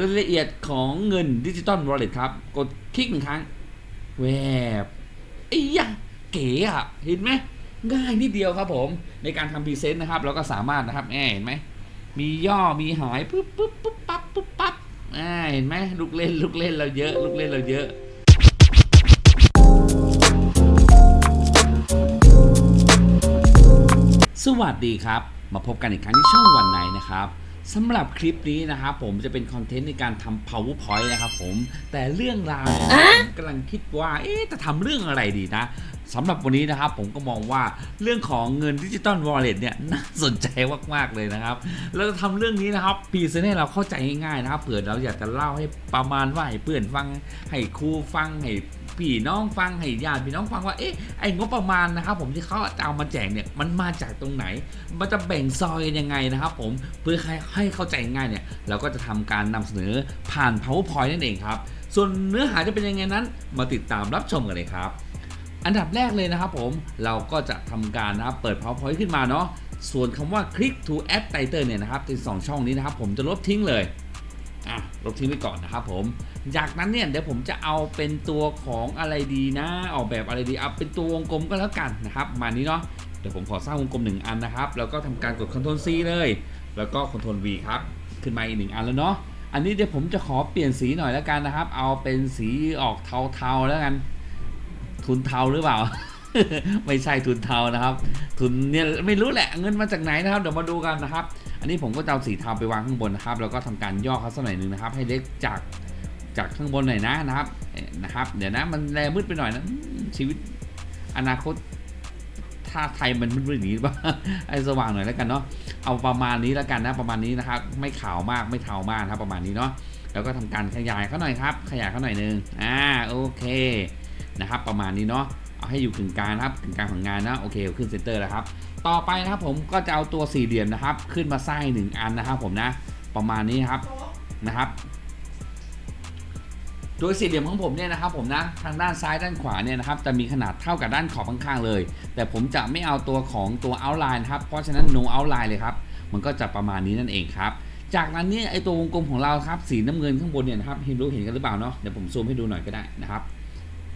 รายละเอียดของเงินดิจิตอลวอลเล็ตครับ กดคลิกหนึ่งครั้ง แวบไอ้ยะเก๋อะเห็นไหมง่ายนิดเดียวครับผม ในการทำพรีเซนต์นะครับ เราก็สามารถนะครับแอเห็นไหม มีย่อมีหายปุ๊บปุ๊บปุ๊บปั๊บปุ๊บปั๊บอ่าเห็นไหมลูกเล่นลูกเล่นเราเยอะ ลูกเล่นเราเยอะสวัสดีครับ มาพบกันอีกครั้งที่ช่องวันไหนนะครับ สำหรับคลิปนี้นะครับผมจะเป็นคอนเทนต์ในการทำ powerpoint นะครับผม แต่เรื่องราวเนี่ยผมกำลังคิดว่า เอ๊ะจะทำเรื่องอะไรดีนะสำหรับวันนี้นะครับผมก็มองว่าเรื่องของเงินดิจิตอลวอลเล็ตเนี่ยน่าสนใจมากๆเลยนะครับเราจะทำเรื่องนี้นะครับพรีเซนต์ให้เราเข้าใจง่ายๆนะครับเผื่อเราอยากจะเล่าให้ประมาณว่าให้เพื่อนฟังให้ครูฟังให้ พี่น้องฟังให้ญาติพี่น้องฟังว่าเอ๊ะไอ้งบประมาณนะครับผมที่เขาจะเอามาแจกเนี่ยมันมาจากตรงไหน มันจะแบ่งซอยยังไงนะครับผมเพื่อให้ให้เข้าใจง่ายเนี่ยเราก็จะทำการนำเสนอผ่าน powerpoint นั่นเองครับส่วนเนื้อหาจะเป็นยังไงนั้น มาติดตามรับชมกันเลยครับ อันดับแรกเลยนะครับผมเราก็จะทำการนะครับเปิด powerpoint ขึ้นมาเนาะส่วนคำว่า click to add title เนี่ยนะครับที่สองช่องนี้นะครับผมจะลบทิ้งเลยอะลบทิ้งไปก่อนนะครับผม จากนั้นเนี่ยเดี๋ยวผมจะเอาเป็นตัวของอะไรดีนะออกแบบอะไรดีเอาเป็นตัววงกลมก็แล้วกันนะครับมานี้เนาะเดี๋ยวผมขอสร้างวงกลมหนึ่งอันนะครับ แล้วก็ทำการกด Ctrl C เลย แล้วก็ Ctrl V ครับ ขึ้นมาอีกหนึ่งอันแล้วเนาะอันนี้เดี๋ยวผมจะขอเปลี่ยนสีหน่อยแล้วกันนะครับ เอาเป็นสีออกเทาๆแล้วกัน ทุนเทาหรือเปล่า ไม่ใช่ทุนเทานะครับ ทุนเนี่ยไม่รู้แหละเงินมาจากไหนนะครับเดี๋ยวมาดูกันนะครับ อันนี้ผมก็จะเอาสีเทาไปวางข้างบนนะครับ แล้วก็ทำการย่อเขาสักหน่อยหนึ่งนะครับ ให้เล็กจาก จากข้างบนหน่อยนะนะครับนะครับ เดี๋ยวนะมันแลมืดไปหน่อยนะชีวิตอนาคตถ้าไทยมันมืดๆอย่างนี้ป่ะไอ้สว่างหน่อยแล้วกันเนาะเอาประมาณนี้แล้วกันนะประมาณนี้นะครับ ไม่ขาวมากไม่เทามากนะครับประมาณนี้เนาะแล้วก็ทำการขยายเขาหน่อยครับ ขยายเขาหน่อยหนึงอ่าโอเคนะครับ ประมาณนี้เนาะเอาให้อยู่กึ่งกลางนะครับกึ่งกลางของงานนะโอเคขึ้นเซนเตอร์แล้วครับ ต่อไปนะครับผมก็จะเอาตัวสี่เหลี่ยมนะครับ ขึ้นมาสร้างหนึ่งอันนะครับ ผมนะ ประมาณนี้ครับนะครับ โดยสี่เหลี่ยมของผมเนี่ยนะครับผมนะทางด้านซ้ายด้านขวาเนี่ยนะครับจะมีขนาดเท่ากับด้านขอบข้างๆเลย แต่ผมจะไม่เอาตัวของตัว outline ครับเพราะฉะนั้น no outline เลยครับมันก็จะประมาณนี้นั่นเองครับจากนั้นเนี่ยไอตัววงกลมของเราครับสีน้ำเงินข้างบนเนี่ยนะครับเห็นรู้เห็นกันหรือเปล่าเนาะเดี๋ยวผมซูมให้ดูหน่อยก็ได้นะครับ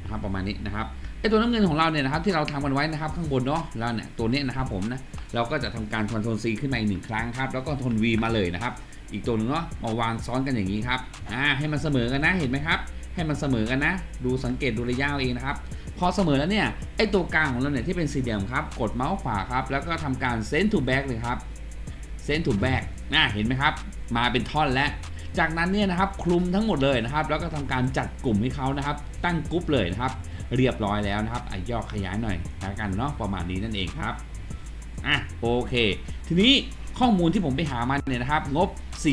นะครับประมาณนี้นะครับไอตัวน้ำเงินของเราเนี่ยนะครับที่เราทำกันไว้นะครับข้างบนเนาะแล้วเนี่ยตัวเนี้ยนะครับผมนะเราก็จะทำการ Ctrl C ขึ้นมาอีกหนึ่งครั้งครับแล้วก็ Ctrl V มาเลยนะครับ อีกตัวหนึ่งเนาะมาวางซ้อนกันอย่างนี้ครับอ่าให้มันเสมอกันนะเห็นไหมครับ ให้มันเสมอกันนะ ดูสังเกตดูระยะเอาเองนะครับพอเสมอแล้วเนี่ยไอตัวกลางของเราเนี่ยที่เป็นสี่เหลี่ยมครับ กดเมาส์ขวาครับ แล้วก็ทำการ send to back เลยครับ send to back นะเห็นไหมครับ มาเป็นท่อนแล้วจากนั้นเนี่ยนะครับคลุมทั้งหมดเลยนะครับ แล้วก็ทำการจัดกลุ่มให้เขานะครับ ตั้งกรุ๊ปเลยนะครับ เรียบร้อยแล้วนะครับอะย่อขยายหน่อยแล้วกันเนาะประมาณนี้นั่นเองครับอะโอเค ทีนี้ ข้อมูลที่ผมไปหามาเนี่ยนะครับ งบ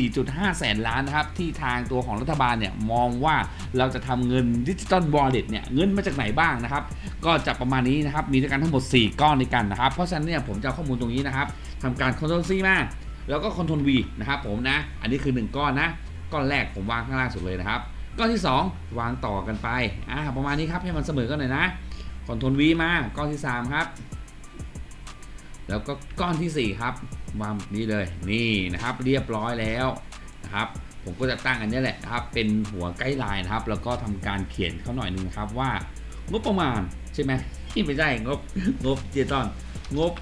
4.5 แสนล้านนะครับ ที่ทางตัวของรัฐบาลเนี่ยมองว่าเราจะทำเงินดิจิตอลวอลเล็ตเนี่ยเงินมาจากไหนบ้างนะครับ ก็จะประมาณนี้นะครับ มีด้วยกันทั้งหมด 4 ก้อนในกันนะครับ เพราะฉะนั้นเนี่ยผมจะข้อมูลตรงนี้นะครับทำการ Ctrl C มาแล้วก็ Ctrl V นะครับผมนะ อันนี้คือ 1 ก้อนนะ ก้อนแรกผมวางข้างล่างสุดเลยนะครับ ก้อนที่ 2 วางต่อกันไปอ่าประมาณนี้ครับให้มันเสมอกันหน่อยนะ Ctrl V มาก้อนที่ 3 ครับ แล้วก็ก้อนทีสี่4 ครับ วางแบบนี้เลยนี่นะครับเรียบร้อยแล้วนะครับผมก็จะตั้งอันนี้แหละนะครับเป็นหัวไกด์ไลน์นะครับ แล้วก็ทำการเขียนเขาหน่อยนึงครับว่างบประมาณใช่ไหมที่ไม่ใช่งบงบดิจิตอลงบ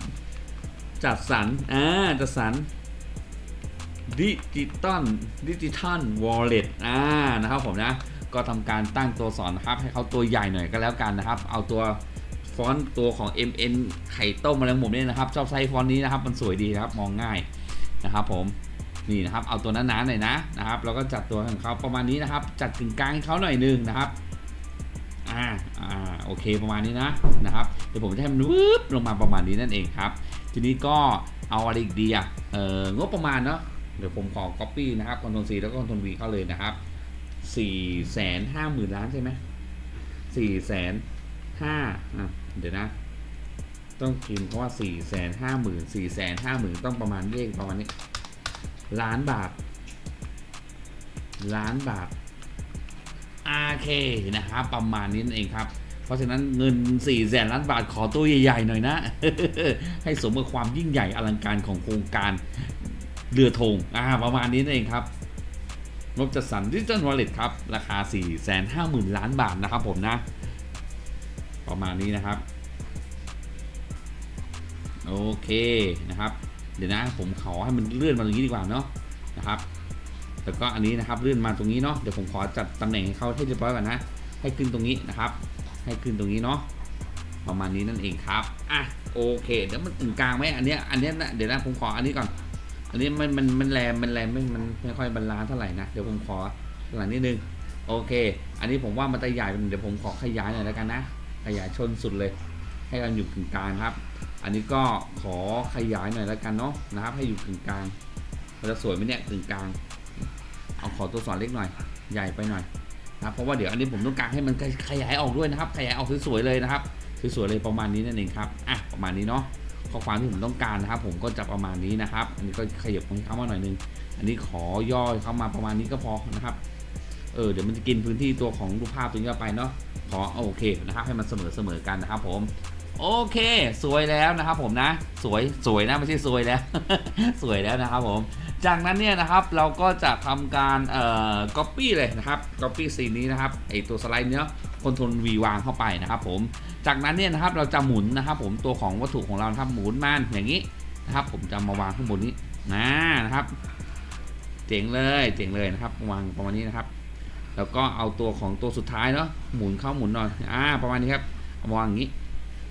จัดสรรอ่าจัดสรรดิจิตอลดิจิทัลวอลเล็ตอ่านะครับผมนะก็ทำการตั้งตัวสอนนะครับให้เขาตัวใหญ่หน่อยก็แล้วกันนะครับ เอาตัว ฟอนต์ตัวของ MN ไข่ต้มอะไรของผมเนี่ยนะครับ ชอบใช้ฟอนต์นี้นะครับ มันสวยดีนะครับ มองง่ายนะครับ ผม นี่นะครับ เอาตัวนั้นๆหน่อยนะนะครับ แล้วก็จัดตัวของเขาประมาณนี้นะครับ จัดถึงกลางให้เขาหน่อยหนึงนะครับ อ่า อ่า โอเค ประมาณนี้นะ นะครับ เดี๋ยวผมจะให้มันวืบลงมาประมาณนี้นั่นเองครับ ทีนี้ก็เอาอะไรอีกดีอะ เอองบประมาณเนาะ เดี๋ยวผมขอ copy นะครับ Ctrl C แล้วก็ Ctrl V เข้าเลยนะครับสี่แสนห้าหมื่นล้านใช่ไหมสี่แสน ห้าอะเดี๋ยวนะ ต้องพิมพ์เพราะว่าสี่แสนห้าหมื่นสี่แสนห้าหมื่นต้องประมาณเลขประมาณนี้ล้านบาท ล้านบาทโอเคนะครับประมาณนี้นั่นเองครับเพราะฉะนั้นเงิน4ี่แสนล้านบาทขอตัวใหญ่ๆหน่อยนะ ให้สมกับความยิ่งใหญ่อลังการของโครงการเรือธงอ่าประมาณนี้นั่นเองครับงบจัดสรรดิจิทัลวอลเล็ตครับ ราคา 4 5 0 0 0 0 ล้านบาทนะครับผมนะ ประมาณนี้นะครับ โอเคนะครับ เดี๋ยวนะผมขอให้มันเลื่อนมาตรงนี้ดีกว่าเนาะนะครับ แล้วก็อันนี้นะครับเลื่อนมาตรงนี้เนาะเดี๋ยวผมขอจัดตำแหน่งให้เขาให้เรียบร้อยก่อนนะ ให้ขึ้นตรงนี้นะครับ ให้ขึ้นตรงนี้เนาะประมาณนี้นั่นเองครับอะโอเคเดี๋ยวมันถึงกลางไหมอันเนี้ยอันเนี้ยนะเดี๋ยวนะผมขออันนี้ก่อน อันนี้มันมันมันแรงมันแรงไม่มันไม่ค่อยบรรลานเท่าไหร่นะเดี๋ยวผมขอหลังนิดนึงโอเค อันนี้ผมว่ามันจะใหญ่เดี๋ยวผมขอขยายหน่อยแล้วกันนะ ขยายชนสุดเลย ให้กันอยู่กึ่งกลางครับ อันนี้ก็ขอขยายหน่อยแล้วกันเนาะนะครับ ให้อยู่กึ่งกลางมันจะสวยไหมเนี่ยกึ่งกลาง เอาขอตัวสอนเล็กหน่อย ใหญ่ไปหน่อยนะเพราะว่าเดี๋ยวอันนี้ผมต้องการให้มันขยายออกด้วยนะครับ ขยายออกสวยๆเลยนะครับสวยๆเลยประมาณนี้นั่นเองครับอะประมาณนี้เนาะข้อความที่ผมต้องการนะครับ ผมก็จะประมาณนี้นะครับ อันนี้ก็ขยับของเข้ามาหน่อยนึง อันนี้ขอย่อเข้ามาประมาณนี้ก็พอนะครับ เออเดี๋ยวมันจะกินพื้นที่ตัวของรูปภาพตรงนี้ไปเนาะขอโอเคนะครับให้มันเสมอเสมอกันนะครับผมโอเค สวยแล้วนะครับผมนะ สวยสวยนะไม่ใช่สวยแล้ว สวยแล้วนะครับผม จากนั้นเนี่ยนะครับเราก็จะทำการเอ่อ copy เลยนะครับ copy ซีนนี้นะครับไอตัวสไลด์เนี้ยคอนโทรล V วางเข้าไปนะครับผม จากนั้นเนี่ยนะครับเราจะหมุนนะครับผมตัวของวัตถุของเรานะครับหมุนมันอย่างนี้นะครับ ผมจะมาวางข้างบนนี้นะนะครับ เจ๋งเลยเจ๋งเลยนะครับ วางประมาณนี้นะครับ แล้วก็เอาตัวของตัวสุดท้ายเนาะหมุนเข้าหมุนหน่อยอ่าประมาณนี้ครับเอามาวางอย่างนี้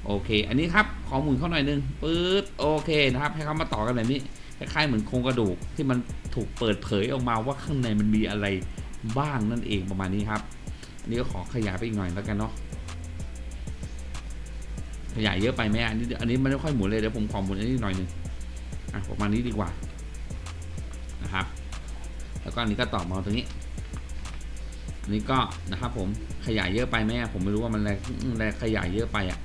โอเค อันนี้ครับขอหมุนเข้าหน่อยนึงปื๊ดโอเคนะครับ ให้เขามาต่อกันแบบนี้คล้ายๆเหมือนโครงกระดูกที่มันถูกเปิดเผยออกมาว่าข้างในมันมีอะไรบ้างนั่นเองประมาณนี้ครับ อันนี้ก็ขอขยายไปอีกหน่อยแล้วกันเนาะขยายเยอะไปไหมอันนี้อันนี้มันไม่ค่อยหมุนเลยเดี๋ยวผมขอหมุนอันนี้หน่อยนึงอะประมาณนี้ดีกว่านะครับ แล้วก็อันนี้ก็ต่อมาตรงนี้ อันนี้ก็นะครับผมขยายเยอะไปไหมอะผมไม่รู้ว่ามันแรงแรงขยายเยอะไปอะ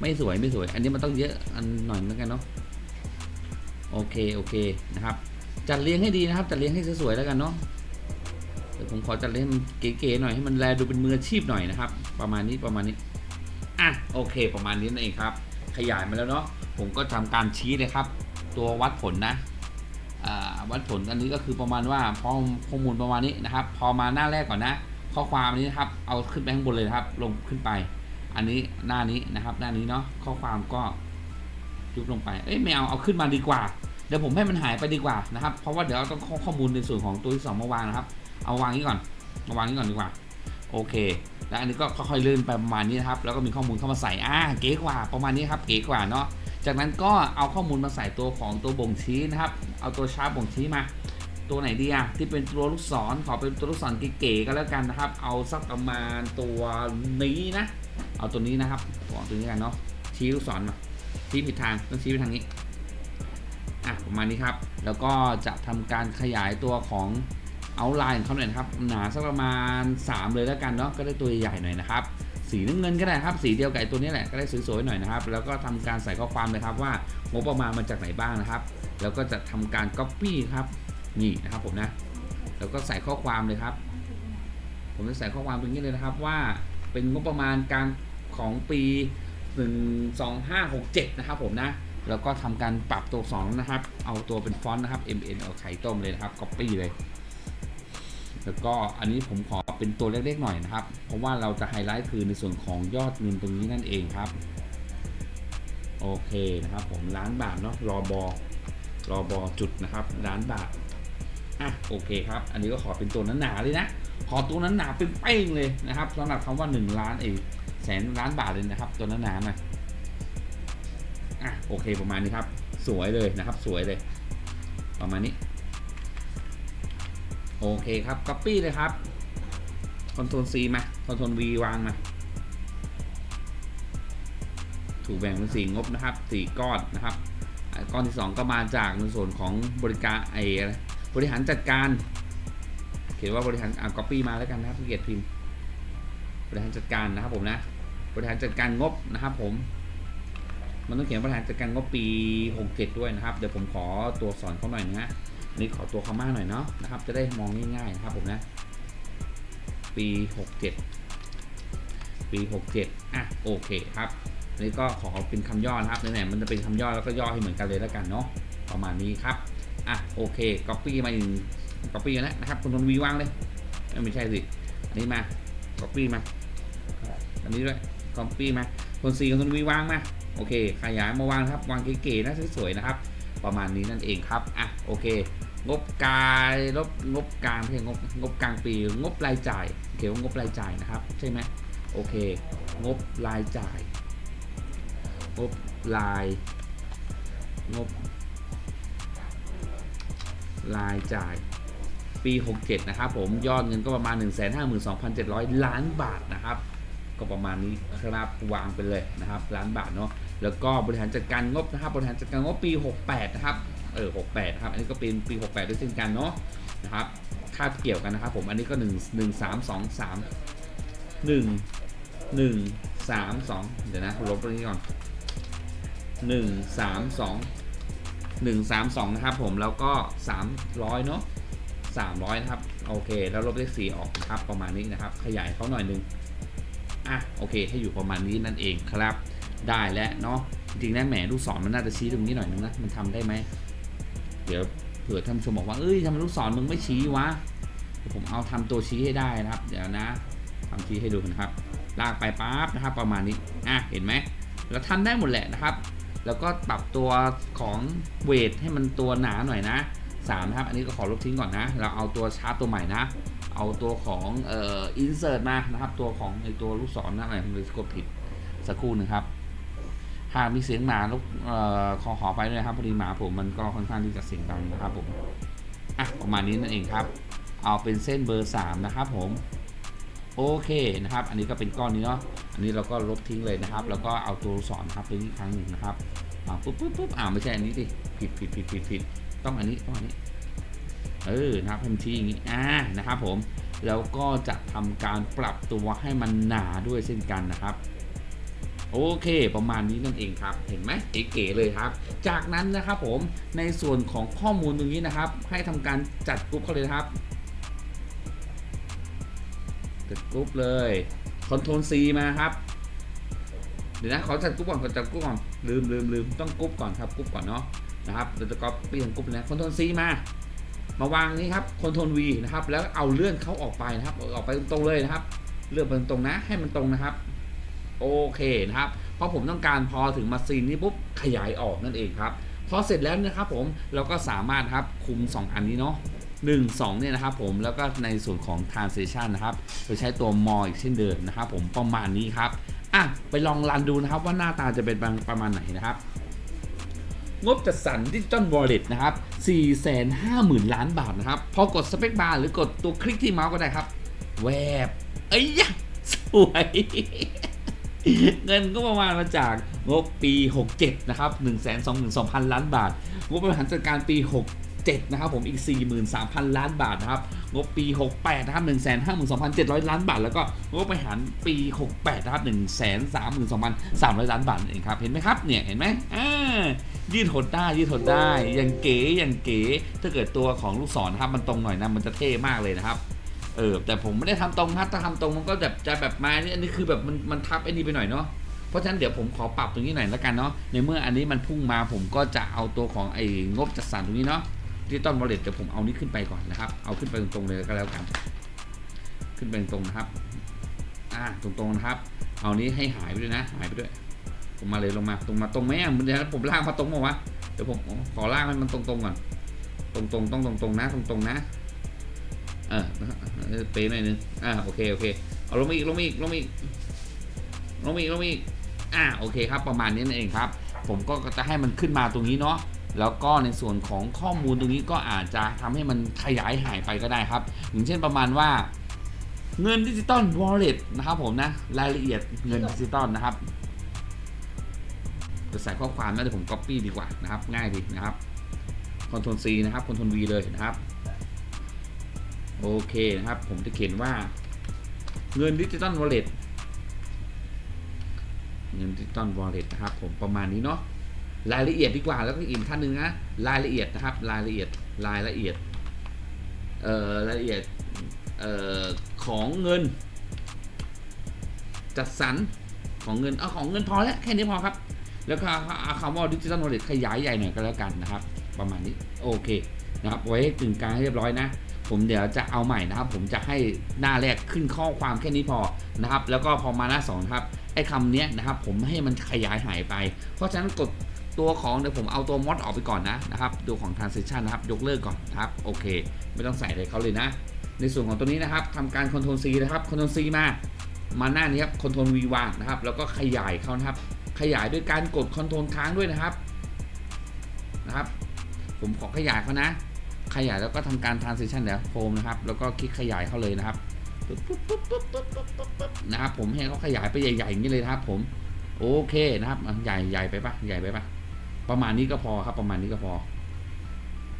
ไม่สวยไม่สวย อันนี้มันต้องเยอะอันหน่อยแล้วกันเนาะโอเคโอเคนะครับ จัดเรียงให้ดีนะครับจัดเรียงให้สวยๆแล้วกันเนาะเดี๋ยวผมขอจัดเรียงเก๋ๆหน่อยให้มันแลดูเป็นมืออาชีพหน่อยนะครับ ประมาณนี้ประมาณนี้อะโอเค ประมาณนี้นั่นเองครับ ขยายมาแล้วเนาะผมก็ทำการชี้เลยครับ ตัววัดผลนะอ่าวัดผลอันนี้ก็คือประมาณว่าพอข้อมูลประมาณนี้นะครับ พอมาหน้าแรกก่อนนะ ข้อความนี้นะครับ เอาขึ้นไปข้างบนเลยนะครับ ลงขึ้นไป อันนี้หน้านี้นะครับ หน้านี้เนาะข้อความก็ยุบลงไป เอ้ยไม่เอาเอาขึ้นมาดีกว่า เดี๋ยวผมให้มันหายไปดีกว่านะครับ เพราะว่าเดี๋ยวเราต้องข้อข้อมูลในส่วนของตัวที่สองมาวางนะครับ เอาวางนี้ก่อนมาวางนี้ก่อนดีกว่า โอเค แล้วอันนี้ก็ค่อยๆเลื่อนไปประมาณนี้นะครับ แล้วก็มีข้อมูลเข้ามาใส่ อ่า เก๋กว่า ประมาณนี้ครับ เก๋กว่าเนาะ จากนั้นก็เอาข้อมูลมาใส่ตัวของตัวบ่งชี้นะครับ เอาตัวชาร์ปบ่งชี้มา ตัวไหนดีอะที่เป็นตัวลูกศรขอเป็นตัวลูกศรเก๋ๆก็แล้วกันนะครับ เอาสักประมาณตัวนี้นะ เอาตัวนี้นะครับขอตัวนี้กันเนาะชี้ลูกศรมาชี้ผิดทางต้องชี้ไปทางนี้อะประมาณนี้ครับ แล้วก็จะทำการขยายตัวของเอาไลน์ของเขาหน่อยนะครับหนาสักประมาณ 3 เลยแล้วกันเนาะก็ได้ตัวใหญ่หน่อยนะครับสีน้ำเงินก็ได้ครับ สีเดียวกับไอ้ตัวนี้แหละก็ได้สวยๆหน่อยนะครับ แล้วก็ทำการใส่ข้อความเลยครับว่างบประมาณมาจากไหนบ้างนะครับ แล้วก็จะทำการ Copy ครับ นี่นะครับผมนะแล้วก็ใส่ข้อความเลยครับ ผมจะใส่ข้อความตรงนี้เลยนะครับว่าเป็นงบประมาณกลางของปี1 2 5 6 7นะครับผมนะแล้วก็ทำการปรับตัวสองนะครับ เอาตัวเป็นฟอนต์นะครับ MN เอาไข่ต้มเลยนะครับ Copy เลย แล้วก็อันนี้ผมขอเป็นตัวเล็กๆหน่อยนะครับ เพราะว่าเราจะไฮไลท์คือในส่วนของยอดเงินตรงนี้นั่นเองครับ โอเคนะครับ ผมล้านบาทเนาะรอบอรอบอจุดนะครับล้านบาท อะโอเคครับ อันนี้ก็ขอเป็นตัวนั้นหนาเลยนะ ขอตัวนั้นหนาเป็นเป้งเลยนะครับสำหรับคำว่า 1 ล้านเอแสนล้านบาทเลยนะครับ ตัวนั้นหนาหน่อยอะโอเคประมาณนี้ครับ สวยเลยนะครับ สวยเลย ประมาณนี้ โอเคครับ Copy เลยครับ Ctrl C มา Ctrl V วางมาถูกแบ่งเป็นสี่งบนะครับสี่ก้อนนะครับ ก้อนที่ 2 ก็มาจากในส่วนของบริการไออะไร บริหารจัดการ เขียนว่าบริหารอ่า copy มาแล้วกันนะครับพี่เกียรติพิมพ์ บริหารจัดการนะครับผมนะ บริหารจัดการงบนะครับผม มันต้องเขียนบริหารจัดการงบปี 67 ด้วยนะครับ เดี๋ยวผมขอตัวสอนเขาหน่อยนะฮะอันนี้ขอตัวคำมาหน่อยเนาะนะครับ จะได้มองง่ายๆนะครับผมนะ ปี 67 ปี 67 อะโอเคครับนนี้ก็ขอเป็นคำย่อนะครับไหนๆมันจะเป็นคำย่อแล้วก็ย่อให้เหมือนกันเลยแล้วกันเนาะประมาณนี้ครับ อะโอเค copy มาอีก copy นะนะครับคุณทนวีว่างเลยไม่ใช่สิอันนี้มา copy มาอันนี้ด้วย copy มาคนซีกับคนวีว่างมาโอเค ขยายมาวางครับวางเก๋ๆนะสวยๆนะครับ ประมาณนี้นั่นเองครับอะโอเค งบกายงบงบกลางไม่ใช่งบงบกลางปี งบรายจ่ายเขียนว่างบรายจ่ายนะครับ ใช่ไหมโอเค งบรายจ่าย งบราย งบ รายจ่ายปี 67 นะครับผมยอดเงินก็ประมาณ 152,700 ล้านบาทนะครับ ก็ประมาณนี้ครับวางไปเลยนะครับ ล้านบาทเนาะแล้วก็บริหารจัดการงบนะครับ บริหารจัดการงบปี 68 นะครับเออ68 นะครับ อันนี้ก็เป็นปี 68 ด้วยเช่นกันเนาะนะครับคาบเกี่ยวกันนะครับผมอันนี้ก็ 1 1 3 2 3 1 1 3 2 เดี๋ยวนะลบตรงนี้ก่อน 1 3 2 1 3 2 นะครับผมแล้วก็ 300 เนาะ300 นะครับ โอเค แล้วลบเลข4ออกนะครับประมาณนี้นะครับ ขยายเขาหน่อยนึงอะโอเค ให้อยู่ประมาณนี้นั่นเองครับ ได้แล้วเนาะจริงๆนะแหมลูกศรมันน่าจะชี้ตรงนี้หน่อยนึงนะมันทำได้ไหมเดี๋ยวเผื่อท่านชมบอกว่าเอ้ยทำไมลูกศรมึงไม่ชี้วะผมเอาทำตัวชี้ให้ได้นะครับ เดี๋ยวนะทำชี้ให้ดูนะครับ ลากไปปั๊บนะครับ ประมาณนี้อะเห็นไหมเราทำได้หมดแหละนะครับ แล้วก็ปรับตัวของเวทให้มันตัวหนาหน่อยนะสามนะครับ อันนี้ก็ขอลบทิ้งก่อนนะ เราเอาตัวชาร์จตัวใหม่นะ เอาตัวของเอ่ออินเสิร์ตมานะครับ ตัวของในตัวลูกศรนะอะไรผมเลยกดผิดสักครู่หนึงครับ หากมีเสียงหมาลูกเอ่อขอขอไปด้วยครับพอดีหมาผมมันก็ค่อนข้างที่จะเสียงดังนะครับผม อะประมาณนี้นั่นเองครับ เอาเป็นเส้นเบอร์ 3 นะครับผม โอเคนะครับ อันนี้ก็เป็นก้อนนี้เนาะอันนี้เราก็ลบทิ้งเลยนะครับ แล้วก็เอาตัวลูกศรครับไปอีกครั้งหนึ่งนะครับอ่าปุ๊บปุ๊บปุ๊บอ่าไม่ใช่อันนี้ดิผิดผิดผิดผิดผิดต้องอันนี้ต้องอันนี้เออนะครับให้มันชี้อย่างนี้อ่านะครับผมแล้วก็จะทำการปรับตัวให้มันหนาด้วยเช่นกันนะครับโอเค ประมาณนี้นั่นเองครับ เห็นไหมเก๋ๆเลยครับ จากนั้นนะครับผมในส่วนของข้อมูลตรงนี้นะครับ ให้ทำการจัดกรุ๊ปเขาเลยครับ จัดกรุ๊ปเลยคอนโทรล C มาครับ เดี๋ยวนะขอจัดกรุ๊ปก่อนขอจัดกรุ๊ปก่อนลืมลืมลืมต้องกรุ๊ปก่อนครับกรุ๊ปก่อนเนาะนะครับเราจะก๊อปปี้กรุ๊ปนะคอนโทรล C มามาวางนี้ครับคอนโทรล V นะครับ แล้วเอาเลื่อนเขาออกไปนะครับ ออกไปตรงๆเลยนะครับ เลื่อนไปตรงนะให้มันตรงนะครับ โอเคนะครับเพราะผมต้องการพอถึงมาซีนนี้ปุ๊บขยายออกนั่นเองครับพอเสร็จแล้วนะครับผมเราก็สามารถครับคุม 2 อันนี้เนาะ 1 2เนี่ยนะครับผมแล้วก็ในส่วนของ transition นะครับโดยใช้ตัว more อีกเช่นเดิมนะครับผมประมาณนี้ครับอะไปลองรันดูนะครับว่าหน้าตาจะเป็นประมาณไหนนะครับงบจัดสรรดิจิตอลวอลเล็ตนะครับ 450,000 ล้านบาทนะครับ พอกดสเปคบาร์หรือกดตัวคลิกที่เมาส์ก็ได้ครับ แวบเอ้ยสวย เงินก็ประมาณมาจากงบปี 67 นะครับ 122,000 ล้านบาท งบบริหารจัดการปี 67นะครับผมอีก 43,000 ล้านบาทนะครับงบปี 68นะครับ152,700 ล้านบาท แล้วก็งบบริหารปี 68นะครับ132,300 ล้านบาทเองครับเห็นไหมครับเนี่ยเห็นไหมอ่ายืดหดได้ยืดหดได้ย่างเก๋ย่างเก๋ถ้าเกิดตัวของลูกศรนะครับมันตรงหน่อยนะมันจะเท่มากเลยนะครับเออแต่ผมไม่ได้ทำตรงครับถ้าทำตรงมันก็แบบจะแบบมาเนี่อันนี้คือแบบมันมันทับไอ้นี่ไปหน่อยเนาะเพราะฉะนั้นเดี๋ยวผมขอปรับตรงนี้หน่อยแล้วกันเนาะในเมื่ออันนี้มันพุ่งมาผมก็จะเอาตัวของไอ้งบจัดสรรตรงนี้เนาะ ดิจิตอลวอลเล็ตเดี๋ยวผมเอานี้ขึ้นไปก่อนนะครับ เอาขึ้นไปตรงๆเลยก็แล้วกัน ขึ้นไปตรงนะครับ อ่าตรงๆนะครับ เอานี้ให้หายไปด้วยนะ หายไปด้วย ผมมาเลยลงมาตรงมาตรงไหมอะเดี๋ยวผมลากมาตรงมาวะเดี๋ยวผมขอลากให้มันตรงๆก่อน ตรงๆต้องตรงๆนะ ตรงๆนะออเออเป๊ะหน่อยนึง อ่าโอเคโอเค เอาลงมาอีกลงมาอีกลงมาอีกลงมาอีกลงมาอีก อ่าโอเคครับประมาณนี้นั่นเองครับ ผมก็จะให้มันขึ้นมาตรงนี้เนาะ แล้วก็ในส่วนของข้อมูลตรงนี้ก็อาจจะทำให้มันขยายหายไปก็ได้ครับ อย่างเช่นประมาณว่า เงินดิจิตอลวอลเล็ตนะครับผมนะรายละเอียดเงินดิจิตอลนะครับจะใส่ข้อความนะเดี๋ยวผม copy ดีกว่านะครับ ง่ายดีนะครับ Ctrl C นะครับ Ctrl V เลยนะครับ โอเคนะครับ ผมจะเขียนว่า เงินดิจิตอลวอลเล็ตเงินดิจิตอลวอลเล็ตนะครับ ผมประมาณนี้เนาะ รายละเอียดดีกว่าแล้วก็อีกท่านหนึ่งนะรายละเอียดนะครับ รายละเอียดรายละเอียดเอ่อรายละเอียดเอ่อของเงิน จัดสรรของเงินเอาของเงินพอแล้วแค่นี้พอครับ แล้วก็เอาคำว่าดิจิ t a ล k นเล e ขยายใหญ่หน่อยก็แล้วกันนะครับ ประมาณนี้โอเคนะครับไว้ให้ตึงกลางให้เรียบร้อยนะ ผมเดี๋ยวจะเอาใหม่นะครับ ผมจะให้หน้าแรกขึ้นข้อความแค่นี้พอนะครับ แล้วก็พอมาหน้าสองครับไอ้คำนี้นะครับ ผมให้มันขยายหายไป เพราะฉะนั้นกด ตัวของเดี๋ยวผมเอาตัวมอดออกไปก่อนนะนะครับตัวของ transition นะครับยกเลิกก่อนนะครับโอเค ไม่ต้องใส่อะไรเขาเลยนะ ในส่วนของตัวนี้นะครับทำการ control C นะครับ control C มามาหน้านี้ครับ control V วางนะครับ แล้วก็ขยายเขานะครับ ขยายด้วยการกด control ค้างด้วยนะครับนะครับ ผมขอขยายเขานะ ขยายแล้วก็ทำการ transition เดี๋ยวโฮมนะครับ แล้วก็คลิกขยายเขาเลยนะครับนะครับผมให้เขาขยายไปใหญ่ๆอย่างนี้เลยนะครับผมโอเคนะครับใหญ่ใหญ่ไปปะใหญ่ไปปะ ประมาณนี้ก็พอครับ ประมาณนี้ก็พอ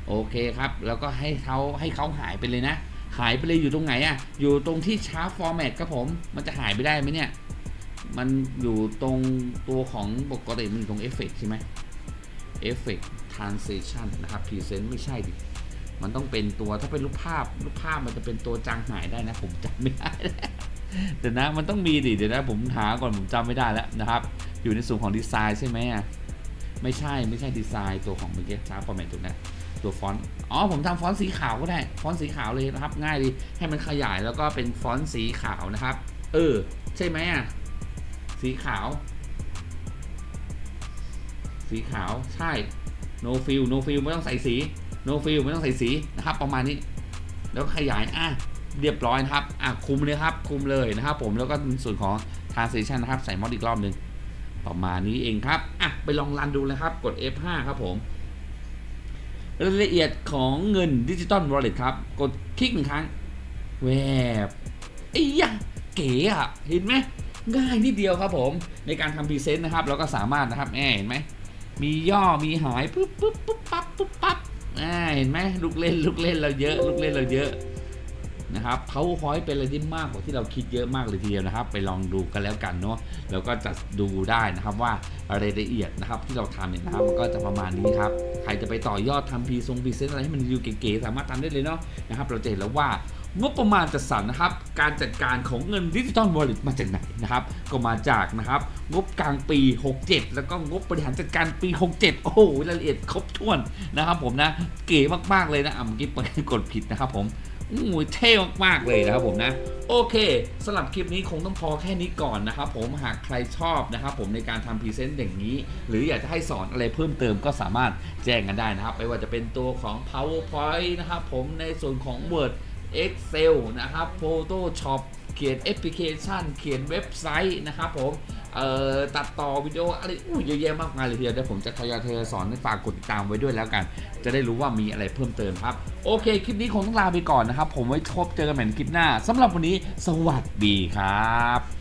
โอเคครับ แล้วก็ให้เขาให้เขาหายไปเลยนะ หายไปเลยอยู่ตรงไหนอะอยู่ตรงที่ชาร์ปฟอร์แมตครับผม มันจะหายไปได้ไหมเนี่ย มันอยู่ตรงตัวของปกติมันอยู่ตรงเอฟเฟกใช่ไหมเอฟเฟก transition นะครับ present ไม่ใช่ดิมันต้องเป็นตัวถ้าเป็นรูปภาพรูปภาพมันจะเป็นตัวจางหายได้นะ ผมจำไม่ได้เดี๋ยวนะมันต้องมีดิเดี๋ยวนะผมหาก่อนผมจำไม่ได้แล้วนะครับ อยู่ในส่วนของดีไซน์ใช่ไหมอะ ไม่ใช่ไม่ใช่ดีไซน์ตัวของเมื่อกี้ชาร์ฟอร์แมตตัวนั้ตัวฟอนต์อ๋อผมทำฟอนต์สีขาวก็ได้ ฟอนต์สีขาวเลยนะครับ ง่ายดีให้มันขยายแล้วก็เป็นฟอนต์สีขาวนะครับ เออ ใช่ไหมอะสีขาว สีขาวใช่ no fill no fill ไม่ต้องใส่สี no fill ไม่ต้องใส่สีนะครับ ประมาณนี้ แล้วขยายอะเรียบร้อยนะครับ อะคุมเลยครับ คุมเลยนะครับผมแล้วก็ส่วนของ transition นะครับ ใส่มอดอีกรอบหนึ่ง ประมาณนี้เองครับ อะ ไปลองรันดูเลยครับ กด F5 ครับผม รายละเอียดของเงินดิจิตอลวอลเล็ตครับ กดคลิกหนึ่งครั้ง แวบไอ้ยะเก๋อะเห็นไหม ง่ายนิดเดียวครับผม ในการทำพรีเซนต์นะครับ เราก็สามารถนะครับแหมเห็นไหม มีย่อ มีหาย ปุ๊บปุ๊บปุ๊บปั๊บปุ๊บปั๊บอ่าเห็นไหมลูกเล่น ลูกเล่นเราเยอะ ลูกเล่นเราเยอะ นะครับ powerpoint เป็นอะไรที่มากกว่าที่เราคิดเยอะมากเลยทีเดียวนะครับ ไปลองดูกันแล้วกันเนาะแล้วก็จะดูได้นะครับว่ารายละเอียดนะครับที่เราทำเนี่ยนะครับมันก็จะประมาณนี้ครับใครจะไปต่อยอดทำพรีทรงพรีเซนต์อะไรให้มันดูเก๋ๆสามารถทำได้เลยเนาะนะครับเราจะเห็นแล้วว่างบประมาณจัดสรรนะครับ การจัดการของเงินดิจิตอลวอลเล็ตมาจากไหนนะครับ ก็มาจากนะครับ งบกลางปี 67 แล้วก็งบบริหารจัดการปี 67 โอ้โหรายละเอียดครบถ้วนนะครับผมนะ เก๋มากๆเลยนะอะเมื่อกี้เปิดกดผิดนะครับผม อู้หูเท่มากๆเลยนะครับผมนะ โอเคสำหรับคลิปนี้คงต้องพอแค่นี้ก่อนนะครับผมหากใครชอบนะครับผมในการทำพรีเซนต์อย่างนี้ หรืออยากจะให้สอนอะไรเพิ่มเติมก็สามารถแจ้งกันได้นะครับ ไม่ว่าจะเป็นตัวของ powerpoint นะครับผมในส่วนของ word Excel นะครับ Photoshop เขียนแอปพลิเคชัน เขียนเว็บไซต์นะครับผม เอ่อตัดต่อวิดีโออะไรอู้เยอะแยะมากมายเลยทีเดียวเดี๋ยวผมจะทยอยทยอยสอนให้ฝากกดติดตามไว้ด้วยแล้วกัน จะได้รู้ว่ามีอะไรเพิ่มเติมครับ โอเค คลิปนี้คงต้องลาไปก่อนนะครับ ผมไว้พบเจอกันใหม่ในคลิปหน้าสำหรับวันนี้ สวัสดีครับ